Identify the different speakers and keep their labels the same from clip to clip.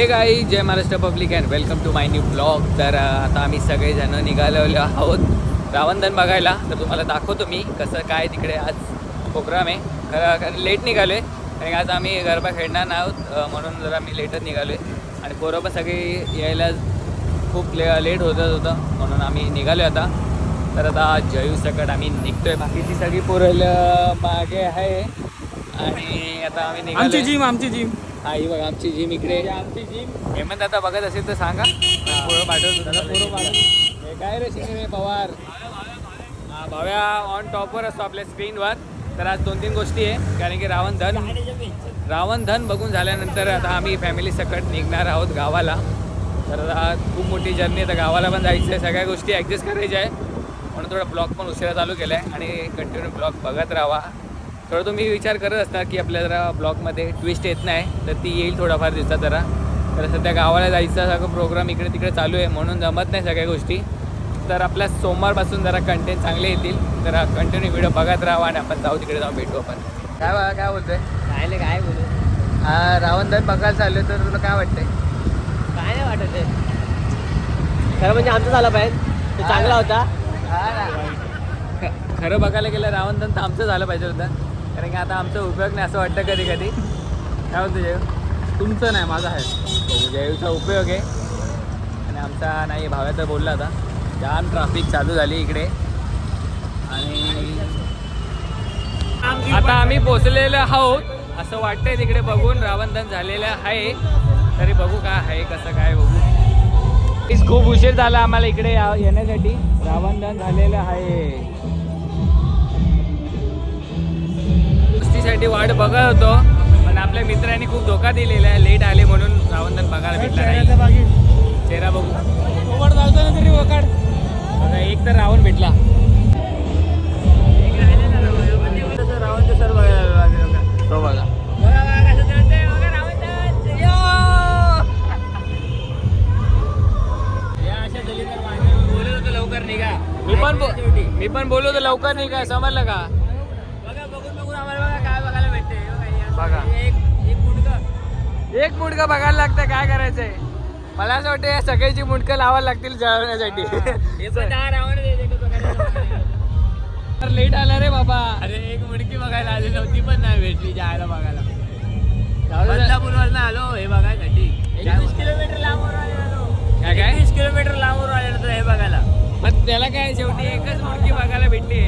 Speaker 1: Hey guys jai Maharashtra public and welcome to my new blog तर आता आम्ही सगळेजण निघालेलो आहोत रावणधन बघायला. तर तुम्हाला दाखवतो मी कसं काय तिकडे आज प्रोग्राम आहे. खरं लेट निघालो आहे कारण आज आम्ही गरबा खेळणार नाही आहोत म्हणून जरा मी लेटच निघालो आहे आणि पोरं पण सगळी यायला खूप ले लेट होत होतं. म्हणून आम्ही निघालो आता. तर आता जयू सकट आम्ही निघतोय. बाकीची सगळी पोरं मागे आहे. आणि आता आम्ही निघालो
Speaker 2: आमची जिम आमची जिम
Speaker 1: हा ही बघा आमची जिम इकडे. आमची जिम हेमंत आता बघत असेल तर सांगा. पोरं पाठवतो काय रे शिंगरे पवार? हा भाव्या ऑन टॉपवर असतो आपल्या स्क्रीनवर तर आज दोन तीन गोष्टी आहे कारण की रावण धन रावण धन बघून झाल्यानंतर आता आम्ही फॅमिली सकट निघणार आहोत गावाला. तर आता खूप मोठी जर्नी आहे तर गावाला पण जायचं आहे सगळ्या गोष्टी ॲडजस्ट करायच्या आहे. म्हणून थोडा ब्लॉग पण उशिरा चालू केला आहे आणि कंटिन्यू ब्लॉग बघत राहा. थोडं तुम्ही विचार करत असता की आपल्या जरा ब्लॉगमध्ये ट्विस्ट येत नाही तर ती येईल थोडाफार दिवसात जरा. तर सध्या गावाला जायचा सगळं प्रोग्राम इकडे तिकडे चालू आहे म्हणून जमत नाही सगळ्या गोष्टी. तर आपल्या सोमवारपासून जरा कंटेंट चांगले येतील. तर कंटिन्यू व्हिडिओ बघत राहा आणि आपण जाऊ तिकडे जाऊन भेटू आपण. काय बघा काय बोलतोय?
Speaker 2: काय नाही काय बोलू.
Speaker 1: हा रावण धन बघायला चाललो तर तुला काय वाटतंय?
Speaker 2: काय नाही वाटत आहे खरं म्हणजे आमचं झालं पाहिजे. तो चांगला होता.
Speaker 1: खरं बघायला गेलं रावण तर आमचं झालं पाहिजे होतं. कारण की आता आमचा उपयोग नाही असं वाटतं कधी कधी. काय म्हणतो जयू?
Speaker 2: तुमचं नाही माझा आहे.
Speaker 1: हो, उपयोग आहे. आणि आमचा नाही भाव्या तर बोलला आता. जाम ट्रॅफिक चालू झाली इकडे. आणि आता आम्ही पोचलेलो आहोत. असं वाटतंय तिकडे बघून रावणधन झालेलं आहे. तरी बघू काय आहे कसं काय बघू. खूप उशीर झाला आम्हाला इकडे या- येण्यासाठी. रावणधन झालेलं आहे. गोष्टीसाठी वाट बघत होतो पण आपल्या मित्रांनी खूप धोका दिलेला आहे. लेट आले म्हणून रावणधन बघायला भेटला नाही. चेहरा बघू.
Speaker 2: तरी वकाड.
Speaker 1: एक तर रावण भेटला.
Speaker 2: रावणचं सर बघायला
Speaker 1: तो बघा
Speaker 2: लवकर निघा.
Speaker 1: मी पण बो- मी पण बोललो तर लवकर नाही का समजलं का?
Speaker 2: बघा. एक मुडकं
Speaker 1: बघायला लागतं काय करायचंय? मला असं वाटतं या सगळ्याची मुंडकं लावायला लागतील जळवण्यासाठी. लेट आला रे बाबा.
Speaker 2: अरे एक मुडकी बघायला आली नव्हती पण नाही भेटली जायला बघायला. बदलापूरवर आलो हे बघायसाठी एकवीस किलोमीटर लांबवर
Speaker 1: काय काय?
Speaker 2: किलोमीटर लांबवर आलेलो होतो हे बघायला.
Speaker 1: मग त्याला काय शेवटी एकच मुंडकी बघायला भेटली.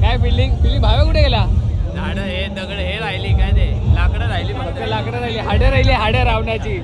Speaker 1: काय बिल्डिंग बिल्डिंग भावे कुठे गेला?
Speaker 2: झाड हे दगड हे राहिली काय ते? राहिली
Speaker 1: फक्त लाकडं राहिली हाडं राहिली हाडं रावण्याची.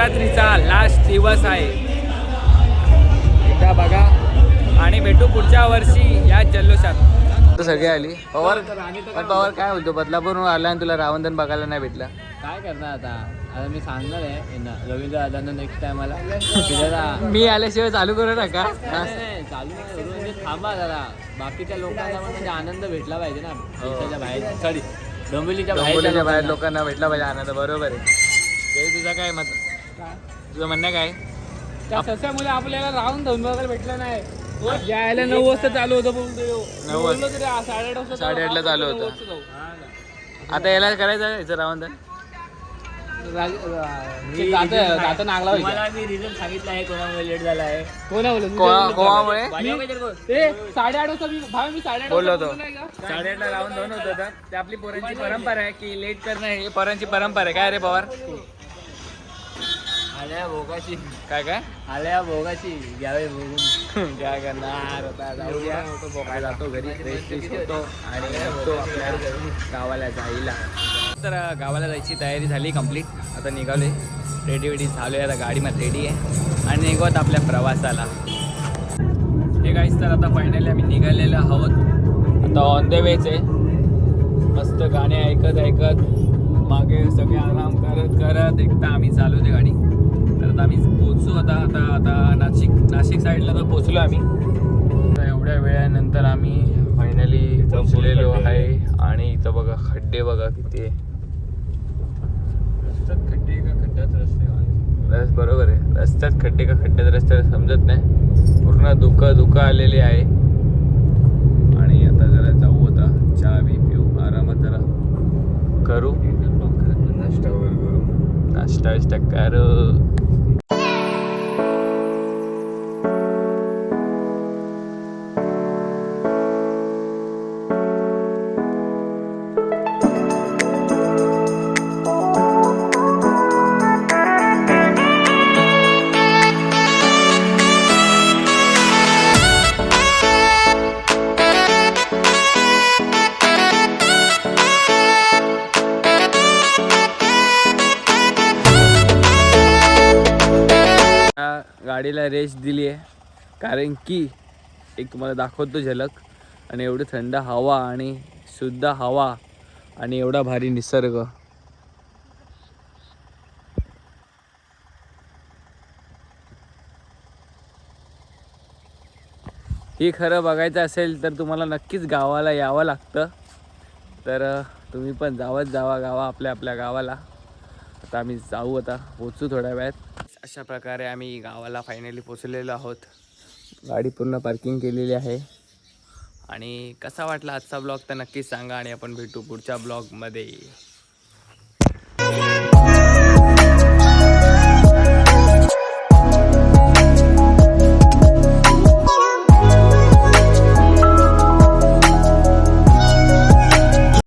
Speaker 1: नवरात्रीचा लास्ट दिवस आहे. एकदा बघा. आणि भेटू पुढच्या वर्षी या जल्लोषात. सगळे आली. पवार पण पवार काय बोलतो? बदलापूरून आला आणि तुला रावणधन बघायला नाही भेटला.
Speaker 2: काय करणार आता? आता मी सांगणार आहे यांना रवींद्र दादांना नेक्स्ट टायमाला
Speaker 1: मी आल्याशिवाय चालू करू नका.
Speaker 2: चालू नाही करू. म्हणजे थांबा जरा. बाकीच्या लोकांना पण म्हणजे आनंद भेटला पाहिजे ना. देशाच्या बाहेर सॉरी डोंबिवलीच्या
Speaker 1: डोंबिवलीच्या बाहेर
Speaker 2: बाहेर
Speaker 1: लोकांना भेटला पाहिजे आनंद. बरोबर आहे. तुझा काय मत? तुझं म्हणणं काय?
Speaker 2: त्या सस्यामुळे आपल्याला राहून धुवून बघायला भेटलं नाही. यायला नऊ वाजता चालू होतं बोलतो
Speaker 1: नऊ वाजता.
Speaker 2: साडेआठ वाजता
Speaker 1: साडेआठला चालू होतं. आता याला करायचं याचं रावणधन
Speaker 2: ते जातं जातं नागला मला मी रिझल्ट सांगितलं आहे कोणामुळे लेट झाला आहे.
Speaker 1: कोणा- कोणामुळे?
Speaker 2: ते साडेआठ वाजता मी भावे मी साडेआठ
Speaker 1: बोललो होतो? साडेआठला रावण दोन होत होतं ते आपली पोरांची परंपरा आहे की लेट करणं हे पोरांची परंपरा आहे. काय रे पवार?
Speaker 2: आल्या भोगाची
Speaker 1: काय काय?
Speaker 2: आल्या भोगाची घ्यावे बघून
Speaker 1: काय करणार काय जातो घरी. होतो. आणि आपल्या गावाला जायला. तर गावाला जायची तयारी झाली कंप्लीट आता निघालोय. रेडी वेडी झालो आहे आता गाडीमध्ये रेडी आहे. आणि निघत आपल्या प्रवासाला. हे काहीच तर आता फायनली आम्ही निघालेलो आहोत. आता ऑन द वेच आहे मस्त गाणे ऐकत ऐकत. मागे सगळे आराम करत करत एकदा आम्ही चालवते गाडी. तर आता आम्ही पोचू आता आता आता नाशिक नाशिक साईडला तर पोचलो आम्ही. तर एवढ्या वेळानंतर आम्ही फायनली पोचलेलो आहे. आणि इथं बघा खड्डे बघा किती.
Speaker 2: खड्डे का खड्ड्यात रस्ते
Speaker 1: रस बरोबर आहे. रस्त्यात खड्डे का खड्ड्यात रस्त्यात समजत नाही. पूर्ण धुकं धुकं आलेले आहे. आणि आता जरा जाऊ आता. चहा बी पिऊ. आरामात जरा करू.
Speaker 2: नाश्ता वगैरे करू.
Speaker 1: नाश्ता विष्टा करू. गाडीला रेस दिली आहे. कारण की एक तुम्हाला दाखवतो झलक. आणि एवढी थंड हवा आणि शुद्ध हवा आणि एवढा भारी निसर्ग. हे खरं बघायचं असेल तर तुम्हाला नक्कीच गावाला यावं लागतं. तर तुम्ही पण जावंच जावा गावा आपल्या आपल्या गावाला. आता आम्ही जाऊ आता पोचू थोड्या वेळात. अशा प्रकारे आम्ही गावाला फायनली पोचलेलो आहोत. गाडी पूर्ण पार्किंग केलेली आहे. आणि कसा वाटला आजचा ब्लॉग तर नक्कीच सांगा आणि आपण भेटू पुढच्या ब्लॉगमध्ये